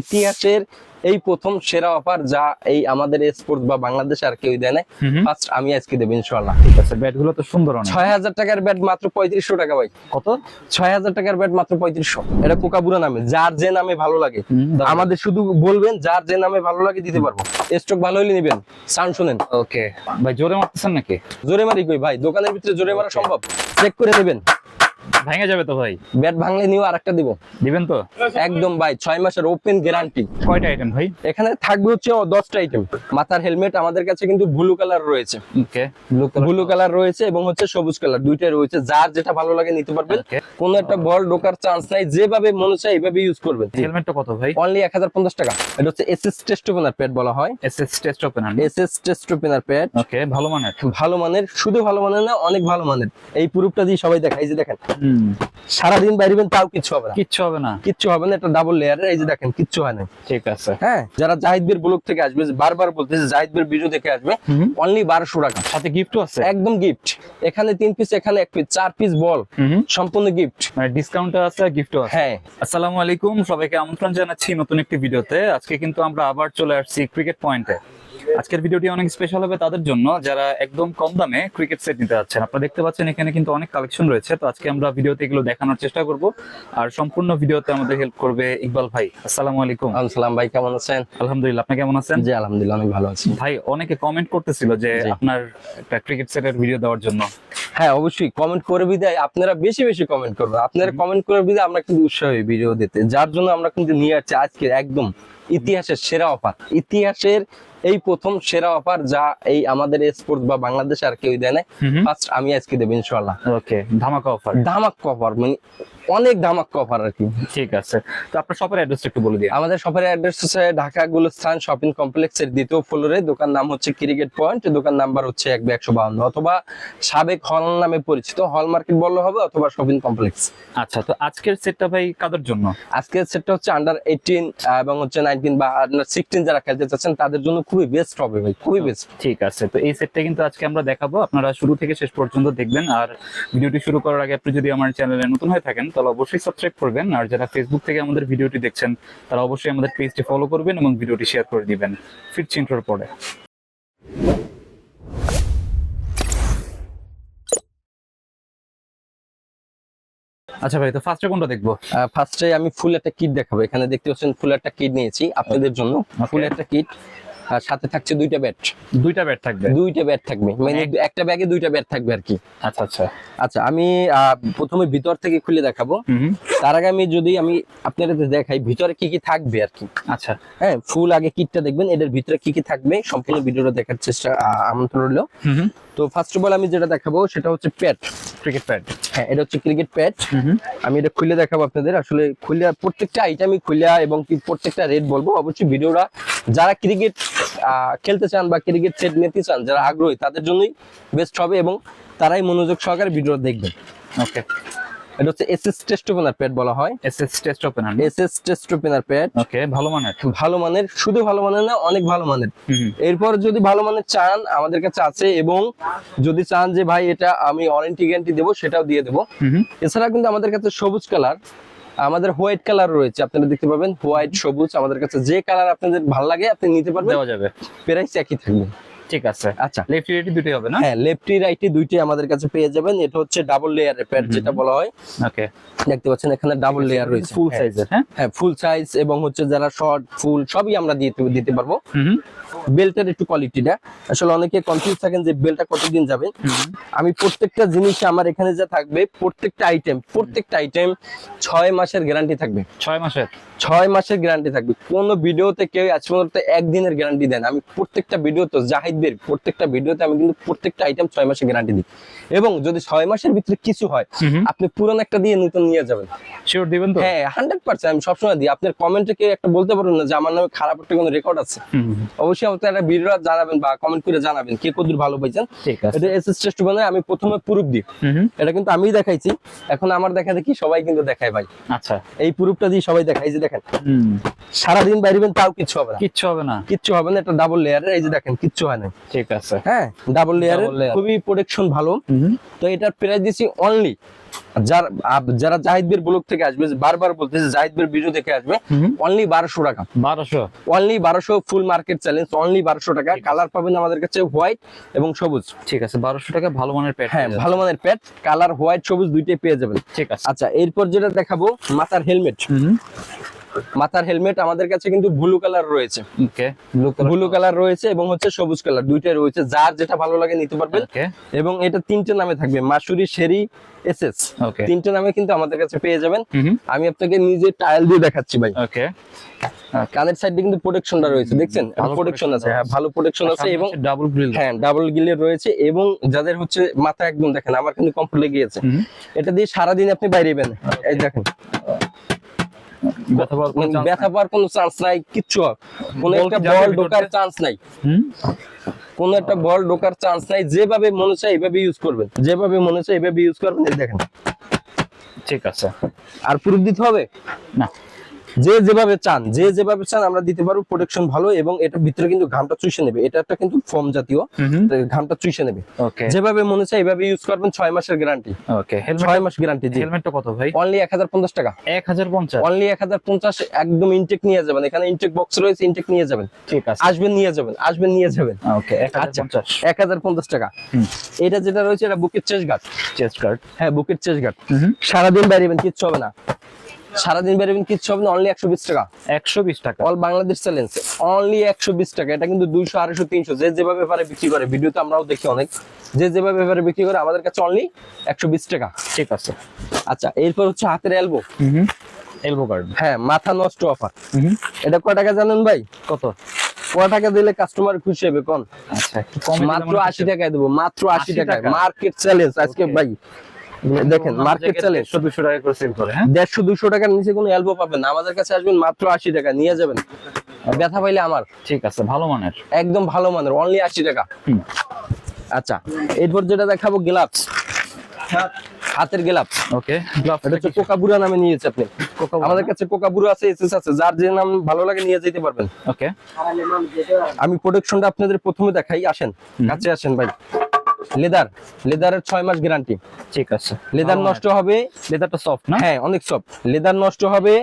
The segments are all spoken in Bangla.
ইতিহাসের এই প্রথম সেরা অফার যা এই আমাদের স্পোর্টস বা বাংলাদেশে আর কেউ দেয় না। ফার্স্ট আমি আজকে দেবো ইনশাল্লাহ ঠিক আছে ব্যাটগুলো তো সুন্দর ছয় হাজার টাকার ব্যাট মাত্র পঁয়ত্রিশশো টাকা ভাই। কত? ছয় হাজার টাকার ব্যাট মাত্র পঁয়ত্রিশশো। এটা কোকাবুরা নামে যার যে নামে ভালো লাগে। আমাদের শুধু বলবেন যার যে নামে ভালো লাগে দিতে পারব। স্টক ভালো হলে নিবেন। সাউন্ড শুনেন। ওকে ভাই জোরে মারতেছেন নাকি? জোরে মারি কই ভাই? দোকানের ভিতরে জোরে মারা সম্ভব? চেক করে নেবেন। ভেঙে যাবে তো ভাই? ব্যাট ভাঙলে নিও আরেকটা দিব। দিবেন তো? একদম ভাই ছয় মাসের ওপেন গ্যারান্টি কয়টা আইটেম ভাই? এখানে থাকবে হচ্ছে ও দশটা আইটেম মাথার হেলমেট আমাদের কাছে কিন্তু ব্লু কালার রয়েছে। ওকে ব্লু কালার রয়েছে এবং হচ্ছে সবুজ কালার দুইটাই রয়েছে। যার যেটা ভালো লাগে নিতে পারবেন. কোনো একটা বল ঢোকার চান্স নাই যেভাবে মনে চায় এইভাবে ইউজ করবেন। হেলমেটটা কত ভাই? অনলি এক হাজার পঞ্চাশ টাকা। এটা হচ্ছে এসএস টেস্ট ওপেনার প্যাড বলা হয়। SS test open SS test opener pad okay ভালো মানের। ভালো মানের শুধু ভালো মানের না অনেক ভালো মানের। এই প্রুফটা দিয়ে সবাই দেখায়। এই যে দেখেন সারাদিন বাইরেবেন তাও কিচ্ছু হবে না। কিচ্ছু হবে না। কিচ্ছু হবে না এটা ডাবল লেয়ারের এই যে দেখেন কিচ্ছু হয় না ঠিক আছে। হ্যাঁ যারা জাহিদ বীর ব্লক থেকে আসবে বারবার বলতেছে জাহিদ বীর ভিডিও দেখে আসবে অনলি বারোশো টাকা। সাথে গিফটও আছে? একদম গিফট এখানে তিন পিস এখানে এক পিস চার পিস বল সম্পূর্ণ গিফট মানে ডিসকাউন্ট আছে গিফটও আছে। হ্যাঁ। আসসালামু আলাইকুম সবাইকে আমন্ত্রণ জানাচ্ছি নতুন একটি ভিডিওতে আজকে কিন্তু আমরা আবার চলে আসছি ক্রিকেট পয়েন্টে আজকের ভিডিওটি অনেক স্পেশাল হবে তাদের জন্য যারা একদম কম দামে ক্রিকেট সেট নিতে যাচ্ছেন। আপনারা দেখতে পাচ্ছেন এখানে কিন্তু অনেক কালেকশন রয়েছে তো আজকে আমরা ভিডিওতে এগুলো দেখানোর চেষ্টা করব। আর সম্পূর্ণ ভিডিওতে আমাদের হেল্প করবে ইকবাল ভাই। আসসালামু আলাইকুম। সালাম ভাই কেমন আছেন? আলহামদুলিল্লাহ আপনি কেমন আছেন? জি আলহামদুলিল্লাহ অনেক ভালো আছি। ভাই অনেকে কমেন্ট করতেছিল যে আপনার একটা ক্রিকেট সেটের ভিডিও দেওয়ার জন্য। হ্যাঁ অবশ্যই। কমেন্ট করে বিদায় আপনারা বেশি বেশি কমেন্ট করবেন। আপনারা কমেন্ট করে বিদায় আমরা কিন্তু উৎসাহ ভিডিও দিতে। যার জন্য আমরা কিন্তু নিয়ে আসছি আজকে একদম ইতিহাসের সেরা অফার। ইতিহাসের এই প্রথম সেরা অফার যা এই আমাদের স্পোর্টস বা বাংলাদেশে আর কেউ দেয় না ফার্স্ট আমি আজকে দেবো ইনশাল্লাহ ওকে ধামাকা অফার ধামাক অফার মানে অনেক ধামাক অফার আর কি। ঠিক আছে। তো আপনার শপের অ্যাড্রেসটা একটু বলে দিন। আমাদের শপের অ্যাড্রেস হচ্ছে ঢাকা গুলস্থান শপিং কমপ্লেক্সের দ্বিতীয় ফ্লোরে দোকান নাম হচ্ছে ক্রিকেট পয়েন্ট দোকান নাম্বার হচ্ছে এক একশো বাউন্ন অথবা সাবেক হল নামে পরিচিত হল মার্কেট বললে হবে অথবা শপিং কমপ্লেক্স আচ্ছা তো আজকের সেটটা ভাই কাদের জন্য? আজকের সেটটা হচ্ছে আন্ডার এইটিন এবং হচ্ছে নাইনটিন বা আন্ডার সিক্সটিন যারা খেলতে চাচ্ছেন তাদের জন্য খুবই বেস্ট হবে ভাই খুবই বেস্ট ঠিক আছে তো এই সেটটা কিন্তু আজকে আমরা দেখাবো। আপনারা শুরু থেকে শেষ পর্যন্ত দেখবেন। আর ভিডিওটি শুরু করার আগে আপনি যদি আমার চ্যানেলে নতুন হয়ে থাকেন তাহলে অবশ্যই সাবস্ক্রাইব করবেন। আর যারা ফেসবুক থেকে আমাদের ভিডিওটি দেখছেন তারা অবশ্যই আমাদের পেজটি ফলো করবেন এবং ভিডিওটি শেয়ার করে দিবেন। ফিরছি ইন্ট্রোর পরে। আচ্ছা ভাই তো ফার্স্টে কোনটা দেখব? ফার্স্টে আমি ফুল একটা কিট দেখাবো। এখানে দেখতে পাচ্ছেন ফুল একটা কিট নিয়েছি আপনাদের জন্য। ফুল একটা কিট আর সাথে থাকছে দুইটা ব্যাট দুইটা ব্যাট থাকবে? দুইটা ব্যাট থাকবে। মানে এক- একটা ব্যাগে দুইটা ব্যাট থাকবে আর কি। আচ্ছা আচ্ছা। আচ্ছা আমি প্রথমে ভিতর থেকে খুলে দেখাবো। তার আগে আমি যদি আমি আপনাদের দেখাই ভিতরে কি কি থাকবে আর কি। আচ্ছা। হ্যাঁ ফুল আগে কিটটা দেখবেন এটার ভিতরে কি কি থাকবে সম্পূর্ণ ভিডিওটা দেখার চেষ্টা আমন্ত্রণ রইল। তো ফার্স্ট অফ অল আমি যেটা দেখাবো সেটা হচ্ছে প্যাড ক্রিকেট প্যাড হ্যাঁ এটা হচ্ছে ক্রিকেট হুম আমি এটা খুলে দেখাবো আপনাদের। আসলে খুলে প্রত্যেকটা আইটেমই খুলে এবং কি প্রত্যেকটা রেট বলব। অবশ্যই ভিডিওটা যারা ক্রিকেট খেলতে চান বা ক্রিকেট সেট নিতে চান যারা আগ্রহী তাদের জন্যই বেস্ট হবে এবং তারাই মনোযোগ সহকারে ভিডিওটা দেখবেন। ওকে এটা হচ্ছে এসএস টেস্ট ওপেনার প্যাড বলা হয়। SS test open SS test opener pad okay ভালো মানের। ভালো মানের শুধু ভালো মানের না অনেক ভালো মানের। এরপর যদি ভালো মানের চান আমাদের কাছে আছে এবং যদি চান যে ভাই এটা আমি ওয়ারেন্টি গ্যারান্টি দেবো সেটাও দিয়ে দেবো। এছাড়া কিন্তু আমাদের কাছে সবুজ কালার আমাদের হোয়াইট কালার রয়েছে আপনারা দেখতে পাবেন। হোয়াইট সবুজ আমাদের কাছে যে কালার আপনাদের ভালো লাগে আপনি নিতে পারবেন। দেওয়া যাবে। প্রাইস একই থাকবে। ঠিক আছে। আচ্ছা। লেফট রাইট দুটোই হবে না? হ্যাঁ লেফটি রাইটি আমাদের কাছে পেয়ে যাবেন। এটা হচ্ছে ডাবল লেয়ারের প্যাড যেটা বলা হয়। ওকে দেখতে পাচ্ছেন এখানে ডাবল লেয়ার রয়েছে। ফুল হ্যাঁ। সাইজের হ্যাঁ? হ্যাঁ ফুল সাইজ এবং হচ্ছে যারা শর্ট ফুল সবই আমরা দিতে দিতে পারব। বেল্টের একটু কোয়ালিটিটা আসলে অনেকে কনফিউজ থাকেন যে বেলটা কতদিন যাবে। আমি প্রত্যেকটা জিনিস আমার এখানে যা থাকবে প্রত্যেকটা আইটেম প্রত্যেকটা আইটেম ছয় মাসের গ্যারান্টি থাকবে। ছয় মাসের? ছয় মাসের গ্যারান্টি থাকবে। কোন ভিডিওতে কেউ আজ পর্যন্ত একদিনের গ্যারান্টি দেন আমি প্রত্যেকটা ভিডিওতে জাহিদদের প্রত্যেকটা ভিডিওতে আমি কিন্তু প্রত্যেকটা আইটেম ছয় মাসের গ্যারান্টি দিই। এবং যদি ছয় মাসের ভিতরে কিছু হয় আপনি পুরন একটা দিয়ে নতুন নিয়ে যাবেন। শিওর দিবেন তো? হ্যাঁ হান্ড্রেড পার্সেন্ট আমি সবসময় দিই। আপনার কমেন্টে কেউ একটা বলতে পারবেন না যে আমার নামে খারাপ একটা কোনো রেকর্ড আছে। অবশ্যই আমাকে একটা ভিডিও জানাবেন বা কমেন্ট করে জানাবেন কে কদূর ভালো পাইছেন। এটা এসএস টেস্ট বানায় আমি প্রথমে প্রুফ দিই। এটা কিন্তু আমি দেখাইছি। এখন আমার দেখা দেখি সবাই কিন্তু দেখায় ভাই। আচ্ছা। এই প্রুফটা দিয়ে সবাই দেখাই যে দেখেন। সারাদিন বাইরেবেন তাও কিচ্ছু হবে না। কিচ্ছু হবে না। কিচ্ছু হবে না এটা ডাবল লেয়ারের এই যে দেখেন কিচ্ছু হয় না ঠিক আছে। হ্যাঁ ডাবল লেয়ারের। খুবই প্রোটেকশন ভালো। তো এটার প্রাইস দিছি অনলি যার যারা জাহিদবের ব্লক থেকে আসবে বারবার বলতেছে জাহিদবের ভিডিও দেখে আসবে অনলি বারোশো টাকা। বারোশো। অনলি বারোশো ফুল মার্কেট চ্যালেঞ্জ অনলি বারোশো টাকা। কালার পাবেন আমাদের কাছে হোয়াইট এবং সবুজ। ঠিক আছে বারোশো টাকা ভালো মানের প্যাড হ্যাঁ ভালো মানের প্যাড কালার হোয়াইট সবুজ দুইটাই পেয়ে যাবেন। ঠিক আছে। আচ্ছা এরপর যেটা দেখাবো মাথার হেলমেট মাথার হেলমেট আমাদের কাছে কিন্তু ব্লু কালার রয়েছে। ওকে ব্লু কালার রয়েছে এবং হচ্ছে সবুজ কালার দুইটাই রয়েছে যার যেটা ভালো লাগে নিতে পারবেন। ওকে এবং এটা তিনটে নামে থাকবে মাসুরি শেরি এসএস। ওকে তিনটে নামে কিন্তু আমাদের কাছে পেয়ে যাবেন। আমি আপনাকে নিজে টাইল দিয়ে দেখাচ্ছি ভাই। ওকে কানের সাইডে কিন্তু প্রোটেকশনটা রয়েছে দেখছেন? প্রোটেকশন আছে। হ্যাঁ ভালো প্রোটেকশন আছে এবং ডাবল গ্রিল হ্যাঁ ডাবল গিলের রয়েছে এবং যাদের হচ্ছে মাথা একদম দেখেন আমার কিন্তু কমফোর্ট লেগেছে হুম। এটা দিয়ে সারাদিন আপনি বাইরে বেন এই দেখেন। ব্যথা পাওয়ার কোনো ব্যথা পাওয়ার কোনো চান্স নাই কিচ্ছু। কোনো একটা বল ঢোকার চান্স নাই। হুম? কোনো একটা বল ঢোকার চান্স নাই। যেভাবে মনে চায় এইভাবে ইউজ করবেন। যেভাবে মনে চায় এইভাবে ইউজ করবেন দেখেন। ঠিক আছে। আর প্রুফ দিতে হবে? না। যে যেভাবে চান যে যেভাবে চান আমরা দিতে পারব প্রোটেকশন ভালো এবং এটার ভিতরে কিন্তু ঘামটা চুষে নেবে। এটা একটা কিন্তু ফর্ম জাতীয় ঘামটা চুষে নেবে। যেভাবে মনে চাই এইভাবে ইউজ করবেন ছয় মাসের গ্যারান্টি ওকে হেলমেট ছয় মাস গ্যারান্টি জি। হেলমেটটা কত ভাই? অনলি এক হাজার পঞ্চাশ টাকা। এক হাজার পঞ্চাশ? অনলি এক হাজার পঞ্চাশ একদম ইনটেক নিয়ে যাবেন। এখানে ইনটেক বক্স রয়েছে ইনটেক নিয়ে যাবেন। ঠিক আছে। আসবেন নিয়ে যাবেন আসবেন নিয়ে যাবেন। ওকে এক হাজার আচ্ছা পঞ্চাশ এক হাজার পঞ্চাশ টাকা। এটা যেটা রয়েছে এটা বুকের চেস্ট গার্ড চেস্ট গার্ড হ্যাঁ বুকের চেস্ট গার্ড সারাদিন বেরিয়েবেন কিচ্ছু হবে না। সারাদিন বেরিয়েবেন কিচ্ছু হবে না অনলি একশো বিশ টাকা। একশো বিশ টাকা। অল বাংলাদেশ চ্যালেঞ্জ অনলি একশো বিশ টাকা। এটা কিন্তু দুইশো আড়াইশো তিনশো যে যেভাবে পারে বিক্রি করে। ভিডিওতে আমরাও দেখি অনেক। যে যেভাবে পারে বিক্রি করে আমাদের কাছে অনলি একশো বিশ টাকা। ঠিক আছে। আচ্ছা এরপর হচ্ছে হাতের এলবো এলবো গার্ড হ্যাঁ মাথা নষ্ট অফার এটা কয় টাকা জানেন ভাই? কত? কয় টাকা দিলে কাস্টমার খুশি হবে কোন? আচ্ছা মাত্র আশি টাকায় দেবো মাত্র আশি 80 টাকায়। টাকা? মার্কেট চ্যালেঞ্জ আজকে ভাই। দেখেন মার্কেট চ্যালেঞ্জ দেড়শো দুশো টাকা করে সেল করে হ্যাঁ? টাকার নিচে কোনো এলবো পাবেন না। আমাদের কাছে আসবেন মাত্র আশি টাকা নিয়ে যাবেন। ব্যথা পাইলে আমার। ঠিক আছে ভালো মানের। একদম ভালো মানের অনলি আশি টাকা। আচ্ছা এরপর যেটা দেখাবো গ্লাভস হাতের গ্লাভস ওকে গ্লাভস এটা হচ্ছে কোকাবুরা নামে নিয়েছে আপনি। আমাদের কাছে কোকাবুরা আছে এসএস আছে। যার যে নাম ভালো লাগে নিয়ে যেতে পারবেন। ওকে আমি প্রোডাকশনটা আপনাদের প্রথমে দেখাই। আসেন কাছে আসেন ভাই। লেদার লেদারের ছয় মাস গ্যারান্টি ঠিক আছে। লেদার নষ্ট হবে লেদারটা সফট না? হ্যাঁ অনেক সব লেদার নষ্ট হবে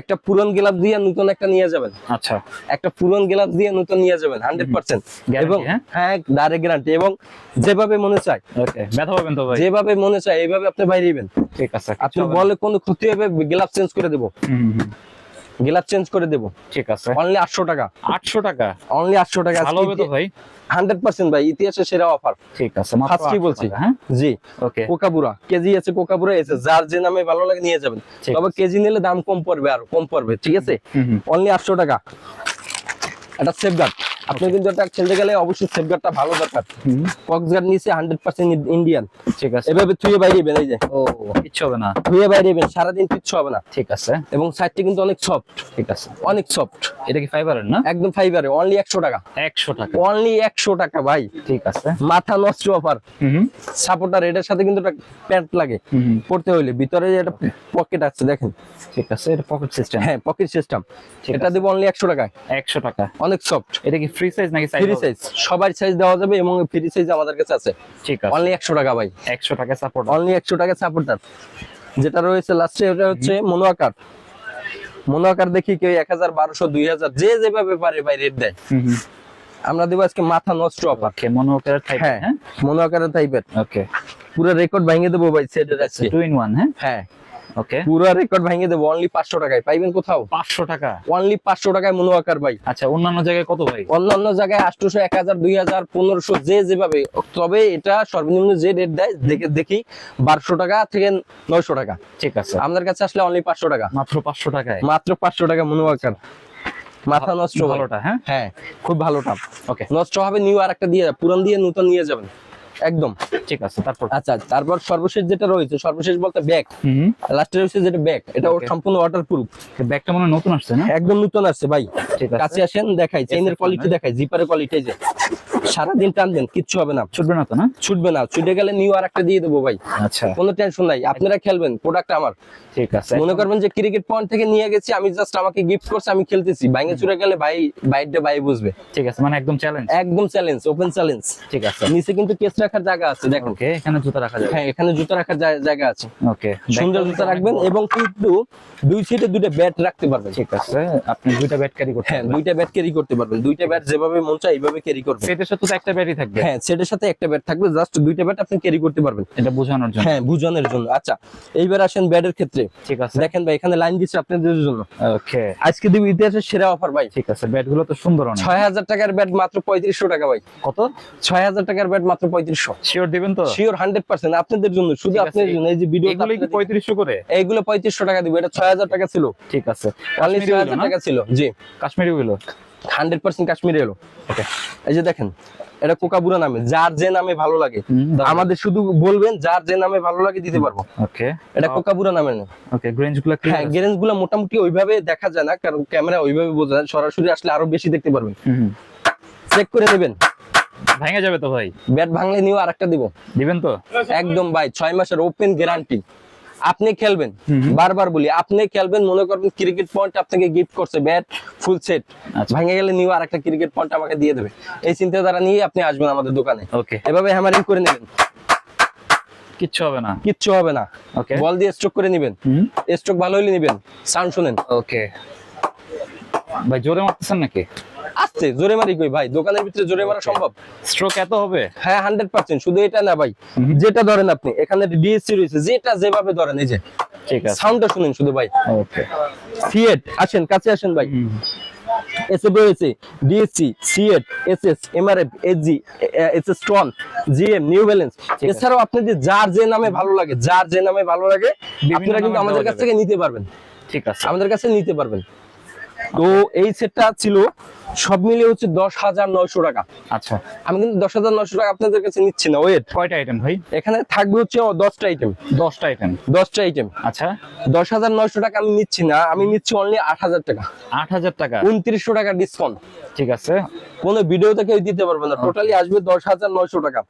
একটা পুরন গ্লাভ দিয়ে নতুন একটা নিয়ে যাবেন। আচ্ছা। একটা পুরন গ্লাভ দিয়ে নতুন নিয়ে যাবেন হান্ড্রেড পার্সেন্ট এবং হ্যাঁ? ডাইরেক্ট গ্যারান্টি এবং যেভাবে মনে চায়। ব্যথা পাবেন তো ভাই। যেভাবে মনে চায় এইভাবে আপনি বাইরে দিবেন ঠিক আছে আপনি বলে কোনো ক্ষতি হবে গ্লাভ চেঞ্জ করে দেবো। গ্লাভ চেঞ্জ করে দেবো। ঠিক আছে। অনলি আটশো টাকা। আটশো টাকা? অনলি আটশো টাকা ভালো হবে তো ভাই। হান্ড্রেড পার্সেন্ট ভাই ইতিহাসে সেরা অফার ঠিক আছে মাত্র ফার্স্টই 800 বলছি? হ্যাঁ? জি। ওকে কোকাবুরা। কেজি আছে কোকাবুরা আছে যার যে নামে ভালো লাগে নিয়ে যাবেন। তবে কেজি নিলে দাম কম পড়বে আর কম পড়বে ঠিক আছে? অনলি আটশো টাকা। এটা সেফগার্ড আপনি কিন্তু এটা খেলতে গেলে অবশ্যই সেফগার্ডটা ভালো দরকার। হুম, কক্সগার্ড নিচে হান্ড্রেড পার্সেন্ট ইন্ডিয়ান ঠিক আছে। এভাবে থুয়ে বাইরে যাবেন এই যে ও কিচ্ছু হবে না। থুয়ে বাইরে যাবেন সারাদিন কিচ্ছু হবে না। ঠিক আছে। এবং সাইডটি কিন্তু অনেক সফট ঠিক আছে। অনেক সফট এটা কি ফাইবারের না? একদম ফাইবারে অনলি একশো টাকা। একশো টাকা। অনলি একশো টাকা ভাই। ঠিক আছে। মাথা নষ্ট অফার সাপোর্টার এটার সাথে কিন্তু একটা প্যান্ট লাগে। পড়তে হইলে। ভিতরে যে একটা পকেট আছে দেখেন। ঠিক আছে এটা পকেট সিস্টেম হ্যাঁ পকেট সিস্টেম এটা। দেবো অনলি একশো টাকা একশো টাকা। অনেক সফট এটা কি ফ্রি সাইজ নাকি সাইজ ফ্রি সাইজ সবার সাইজ দেওয়া যাবে এবং ফ্রি সাইজ আমাদের কাছে আছে। ঠিক আছে। অনলি একশো টাকা ভাই। একশো টাকা সাপোর্ট অনলি একশো টাকা সাপোর্টার যেটা রয়েছে লাস্টে ওটা হচ্ছে দেখি কেউ এক হাজার বারোশো দুই হাজার যে যেভাবে পারে ভাই রেট দেয়। আমরা দেবো আজকে মাথা নষ্ট অফার ওকে মনোকার টাইপ হ্যাঁ হ্যাঁ? মনো আকারের টাইপের ওকে পুরো রেকর্ড ভেঙে দেবো ভাই সেটের আছে টু ইন ওয়ান হ্যাঁ? হ্যাঁ। ওকে পুরো রেকর্ড ভেঙে দেবো অনলি পাঁচশো টাকায়। পাইবেন কোথাও? পাঁচশো টাকা? অনলি পাঁচশো টাকায় ভাই। আচ্ছা অন্যান্য জায়গায় কত ভাই? অন্য অন্য জায়গায় আটশোশো এক হাজার দুই হাজার পনেরোশো যে যেভাবে তবে এটা সর্বনিম্ন যে রেট দেয় দেখে দেখি বারোশো টাকা থেকে নয়শো টাকা। ঠিক আছে। আমাদের কাছে আসলে অনলি পাঁচশো টাকা। মাত্র পাঁচশো টাকায়? মাত্র পাঁচশো টাকা মনো আকার মাথা নষ্ট ভালোটা হ্যাঁ? হ্যাঁ খুব ভালোটা ওকে নষ্ট হবে নিউ আর একটা দিয়ে পুরান দিয়ে নতুন নিয়ে যাবেন। একদম। ঠিক আছে তারপর? আচ্ছা তারপর সর্বশেষ যেটা রয়েছে সর্বশেষ বলতে ব্যাগ হুম। লাস্টে রয়েছে যেটা ব্যাগ এটা সম্পূর্ণ ওয়াটার প্রুফ ব্যাগটা মনে নতুন আসছে না? একদম নতুন আসছে ভাই। কাছে আসেন দেখাই। চেইনের কোয়ালিটি? দেখাই জিপারের কোয়ালিটি যে। সারাদিন টানবেন কিচ্ছু হবে না। ছুটবে না তো না? ছুটবে না ছুটে গেলে নিউ আর একটা দিয়ে দেবো ভাই। আচ্ছা। কোনো টেনশন নাই আপনারা খেলবেন প্রোডাক্ট আমার। ঠিক আছে। মনে করবেন যে ক্রিকেট পয়েন্ট থেকে নিয়ে গেছি আমি জাস্ট আমাকে গিফট করছে আমি খেলতেছি। বাইরে চুরে গেলে ভাই বাইরটা ভাই বুঝবে। ঠিক আছে মানে একদম চ্যালেঞ্জ একদম চ্যালেঞ্জ ওপেন চ্যালেঞ্জ ঠিক আছে। নিচে কিন্তু কেস রাখার জায়গা আছে দেখুন। ওকে এখানে জুতা রাখা যাবে। হ্যাঁ এখানে জুতো রাখার জায়গা আছে। ওকে সুন্দর জুতো রাখবেন এবং কিন্তু দুই সিটে দুইটা ব্যাট রাখতে পারবেন। ঠিক আছে আপনি দুইটা ব্যাট ক্যারি করতে হ্যাঁ দুইটা ব্যাট ক্যারি করতে পারবেন। দুইটা ব্যাট যেভাবে মন চায় এইভাবে ক্যারি করবেন। সাথে তো একটা ব্যাটই থাকবে। হ্যাঁ সেটার সাথে একটা ব্যাট থাকবে জাস্ট দুইটা ব্যাট আপনি ক্যারি করতে পারবেন। এটা বোঝানোর জন্য। হ্যাঁ বুঝানোর জন্য। আচ্ছা এইবার আসেন ব্যাটের ক্ষেত্রে। ঠিক আছে। দেখেন ভাই এখানে লাইন দিচ্ছে আপনাদের জন্য। ওকে আজকে দিব ইতিহাসের সেরা অফার ভাই। ঠিক আছে তো সুন্দর অনেক। ছয় হাজার টাকার ব্যাট মাত্র পঁয়ত্রিশশো টাকা ভাই। কত? ছয় হাজার টাকার ব্যাট মাত্র পঁয়ত্রিশশো। শিওর দিবেন তো? শিওর হান্ড্রেড পার্সেন্ট আপনাদের জন্য শুধু আপনাদের জন্য। এই যে ভিডিও এগুলো কি পঁয়ত্রিশশো করে? এইগুলো পঁয়ত্রিশশো টাকা দিব এটা ছয় হাজার টাকা ছিল। ঠিক আছে। অনলি কাশ্মীরি ছয়গুলো হাজার না? টাকা ছিল জি। কাশ্মীরি গুলো হান্ড্রেড পার্সেন্ট কাশ্মীরে এলো। এই যে দেখেন এটা কোকাবুরা নামে যার যে নামে ভালো লাগে। আমাদের শুধু বলবেন যার যে নামে ভালো লাগে দিতে পারব। ওকে এটা কোকাবুরা নামে। না ওকে গ্রেঞ্জগুলো হ্যাঁ গুলো মোটামুটি ওইভাবে দেখা যায় না কারণ ক্যামেরা ওইভাবে বোঝা যায় সরাসরি আসলে আরও বেশি দেখতে পারবেন। চেক করে নেবেন। ভেঙে যাবে তো ভাই। ব্যাট ভাঙলে নিও আরেকটা দিব। দিবেন তো? একদম ভাই ছয় মাসের ওপেন গ্যারান্টি আপনি খেলবেন। বারবার বলি আপনি খেলবেন মনে করবেন ক্রিকেট পয়েন্ট আপনাকে গিফট করছে ব্যাট ফুল সেট ভাঙে গেলে আর একটা ক্রিকেট পয়েন্ট আমাকে দিয়ে দেবে। এই চিন্তাধারা নিয়ে আপনি আসবেন আমাদের দোকানে। ওকে এভাবে হ্যামারিং করে নেবেন। কিচ্ছু হবে না। কিচ্ছু হবে না। ওকে বল দিয়ে স্ট্রোক করে নেবেন। স্ট্রোক ভালো হলে নেবেন। সাউন্ড শুনেন। ওকে ভাই জোরে মারতেছেন নাকি? জোরে মারি কই ভাই? দোকানের ভিতরে জোরে মারা সম্ভব? স্ট্রোক এত হবে? হ্যাঁ হান্ড্রেড পার্সেন্ট শুধু এটা না ভাই যেটা ধরেন আপনি এখানে ডিএসসি রয়েছে যেটা যেভাবে ধরেন এই যে ঠিক আছে। সাউন্ডটা শুনেন শুধু ভাই। ওকে সিএট আসেন কাছে আসেন ভাই। এসএফ রয়েছে DSC CEAT SS MRF SG SS স্ট্রন GM new balance. এছাড়াও আপনাদের যার যে নামে ভালো লাগে যার যে নামে ভালো লাগে আপনারা কিন্তু আমাদের কাছ থেকে নিতে পারবেন। ঠিক আছে। আমাদের কাছে নিতে পারবেন। তো এই সেটটা ছিল সব মিলিয়ে হচ্ছে দশ হাজার নয়শো টাকা। আচ্ছা। আমি কিন্তু দশ হাজার নয়শো টাকা আপনাদের কাছে নিচ্ছি না ওয়েট কয়টা আইটেম ভাই? এখানে থাকবে হচ্ছে দশটা আইটেম দশটা আইটেম দশটা আইটেম আচ্ছা। দশ হাজার নয়শো টাকা আমি নিচ্ছি না আমি নিচ্ছি অনলি আট হাজার টাকা। আট হাজার টাকা। উনত্রিশশো টাকা ডিসকাউন্ট ঠিক আছে। কোনো ভিডিওতে কেউ দিতে পারবে না টোটালি আসবে দশ হাজার নয়শো টাকা।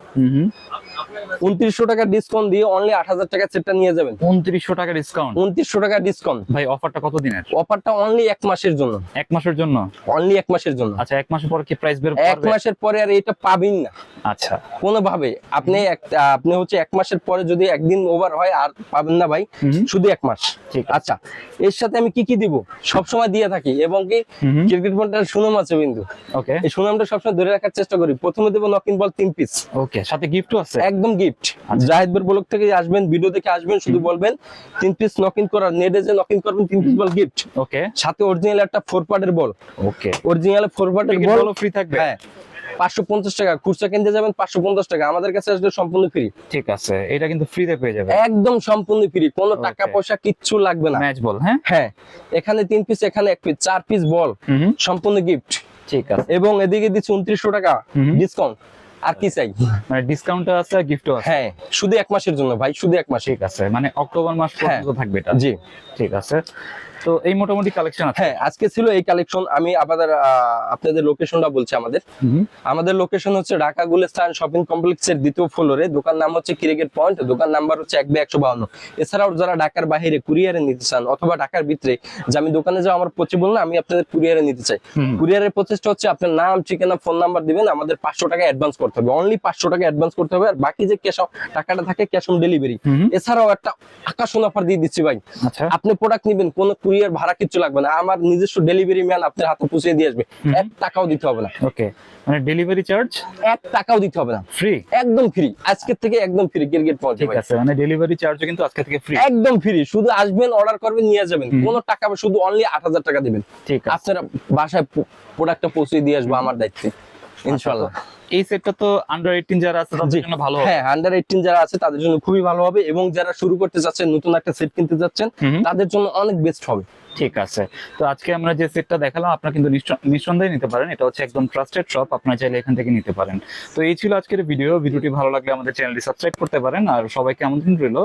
উনত্রিশশো টাকা ডিসকাউন্ট দিয়ে অনলি আট হাজার টাকা সেটটা নিয়ে যাবেন। উনত্রিশশো টাকা ডিসকাউন্ট উনত্রিশশো টাকা ডিসকাউন্ট ভাই অফারটা কত দিনের অফারটা অনলি এক মাসের জন্য। এক মাসের জন্য? অনলি এক মাসের জন্য। আচ্ছা এক মাসের পর কি প্রাইস বের এক মাসের পরে আর এটা পাবেন না। আচ্ছা। কোনোভাবে। আপনি আপনি হচ্ছে এক মাসের পরে যদি একদিন ওভার হয় আর পাবেন না ভাই শুধু এক মাস। ঠিক আচ্ছা এর সাথে আমি কি কি দিব? সব সময় দিয়ে থাকি এবং কি। ক্রিকেট বলটার সুনাম আছে বিন্দু। ওকে। এই সুনামটা সবসময় ধরে রাখার চেষ্টা করি। প্রথমে দেবো নকিন বল তিন পিস ওকে সাথে গিফটও আছে? একদম গিফট আচ্ছা। জাহিদ ব্লক থেকে আসবেন ভিডিও দেখে আসবেন শুধু বলবেন তিন পিস নকিন করার নেটে যে নকিন করবেন তিন পিস বল গিফট ওকে। সাথে অরিজিনাল একটা ফোর পার্টের বল ওকে অরিজিনাল ফোর পার্টের বল ফ্রি থাকবে? হ্যাঁ। পাঁচশো পঞ্চাশ টাকা। খুচরা কিনতে যাবেন পাঁচশো পঞ্চাশ টাকা। আমাদের কাছে আসলে সম্পূর্ণ ফ্রি ঠিক আছে। এটা কিন্তু ফ্রিতে পেয়ে যাবে একদম সম্পূর্ণ ফ্রি কোনো টাকা পয়সা কিচ্ছু লাগবে না। ম্যাচ বল হ্যাঁ? হ্যাঁ। এখানে তিন পিস এখানে এক পিস চার পিস বল। সম্পূর্ণ গিফট ঠিক আছে। এবং এদিকে দিচ্ছি উনত্রিশশো টাকা। ডিসকাউন্ট আর কি চাই? মানে ডিসকাউন্টও আছে গিফটও আছে। হ্যাঁ। শুধু এক মাসের জন্য ভাই। শুধু এক মাস ঠিক আছে। মানে অক্টোবর মাস হ্যাঁ। পর্যন্ত থাকবে এটা। জি। ঠিক আছে। তো এই মোটামুটি কালেকশন আছে। হ্যাঁ আজকে ছিল এই কালেকশন আমি আপনাদের আপনাদের লোকেশনটা বলছি আমাদের। আমাদের লোকেশন হচ্ছে ঢাকা গুলিস্তান শপিং কমপ্লেক্সের দ্বিতীয় ফ্লোরে দোকান নাম হচ্ছে ক্রিকেট পয়েন্ট দোকান নাম্বার হচ্ছে এক একশো বাউন্ন এছাড়াও যারা ঢাকার বাইরে কুরিয়ারে নিতে চান অথবা ঢাকার ভিতরে যে আমি দোকানে যাও আমার পচিবল না আমি আপনাদের কুরিয়ারে নিতে চাই। কুরিয়ারের প্রচেষ্টা হচ্ছে আপনার নাম ঠিকানা ফোন নাম্বার দিবেন আমাদের পাঁচশো টাকা অ্যাডভান্স করতে হবে। অনলি পাঁচশো টাকা অ্যাডভান্স করতে হবে আর বাকি যে ক্যাশ টাকাটা থাকে ক্যাশ অন ডেলিভারি এছাড়াও একটা আকাশন অফার দিয়ে দিচ্ছি ভাই। আচ্ছা। আপনি প্রোডাক্ট নিবেন কোন কুরিয়ার ভাড়া কিচ্ছু লাগবে না। আমার নিজস্ব ডেলিভারি ম্যান আপনার হাতে পৌঁছে দিয়ে আসবে। এক টাকাও দিতে হবে না। ওকে মানে ডেলিভারি চার্জ এক টাকাও দিতে হবে না। ফ্রি একদম ফ্রি আজকের থেকে একদম ফ্রি ক্রিকেট পয়েন্ট ঠিক আছে মানে ডেলিভারি চার্জও কিন্তু আজকে থেকে ফ্রি একদম ফ্রি শুধু আসবেন অর্ডার করবেন নিয়ে যাবেন। কোনো টাকা বা শুধু অনলি আট হাজার টাকা দিবেন। ঠিক আছে। আপনারা বাসায় প্রোডাক্টটা পৌঁছে দিয়ে আসবে আমার দায়িত্বে। ইনশাল্লাহ এই সেটটা তো আন্ডার 18 যারা আছে তাদের জন্য ভালো হবে। হ্যাঁ আন্ডার এইটিন যারা আছে তাদের জন্য খুবই ভালো হবে এবং যারা শুরু করতে যাচ্ছেন নতুন একটা সেট কিনতে যাচ্ছেন তাদের জন্য অনেক বেস্ট হবে। ঠিক আছে। তো আজকে আমরা যে সেটটা দেখালাম আপনারা কিন্তু নিঃসন্দেহে নিতে পারেন। এটা হচ্ছে একদম ট্রাস্টেড শপ আপনারা চাইলে এখান থেকে নিতে পারেন। তো এই ছিল আজকের ভিডিও ভিডিওটি ভালো লাগলে আমাদের চ্যানেলটি সাবস্ক্রাইব করতে পারেন। আর সবাইকে আমন্ত্রণ রইল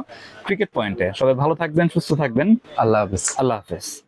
ক্রিকেট পয়েন্টে সবাই ভালো থাকবেন সুস্থ থাকবেন। আল্লাহ হাফিজ। আল্লাহ হাফেজ।